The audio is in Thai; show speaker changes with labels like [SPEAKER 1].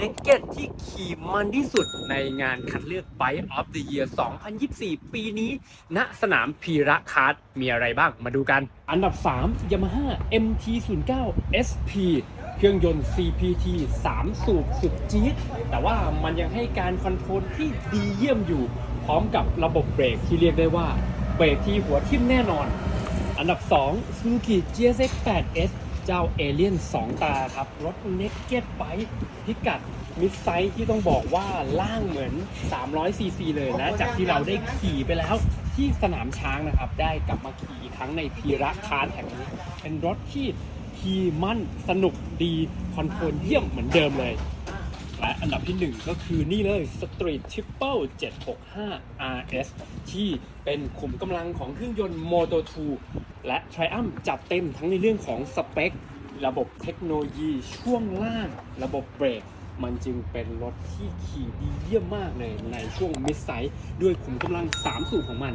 [SPEAKER 1] Naked ที่ขี่มันที่สุดในงานคัดเลือก Bike of the Year 2024 ปีนี้ ณ สนามพีระคาร์ดมีอะไรบ้างมาดูกัน อันดับ 3 Yamaha MT09 SP เครื่องยนต์ CPT 3 สูบสุดจี๊ดแต่ว่ามันยังให้การคอนโทรลที่ดีเยี่ยมอยู่ พร้อมกับระบบเบรกที่เรียกได้ว่าเบรกที่หัวทิ่มแน่นอน อันดับ 2 Suzuki GSX 8S เจ้าเอเลียน2 ตาครับ รถเน็กเก็ตไบพิกัดมิดไซส์ที่ต้องบอกว่าล่างเหมือน 300 ซีซีเลยนะ จากที่เราได้ขี่ไปแล้วที่สนามช้างนะครับ ได้กลับมาขี่อีกครั้งในพีระคาร์แห่งนี้ เป็นรถที่ขี่มั่นสนุกดี คอนโทรลเยี่ยมเหมือนเดิมเลย และอันดับที่ 1 ก็คือนี่เลย Street Triple 765 RS ที่เป็นขุมกำลังของเครื่องยนต์ Moto 2 และ Triumph จัดเต็มทั้งในเรื่องของสเปค ระบบเทคโนโลยีช่วงล่าง ระบบเบรกมันจึงเป็นรถที่ขี่ดีเยี่ยมมากเลยในช่วงมิดไซส์ด้วยขุมกำลัง 3 สูบของมัน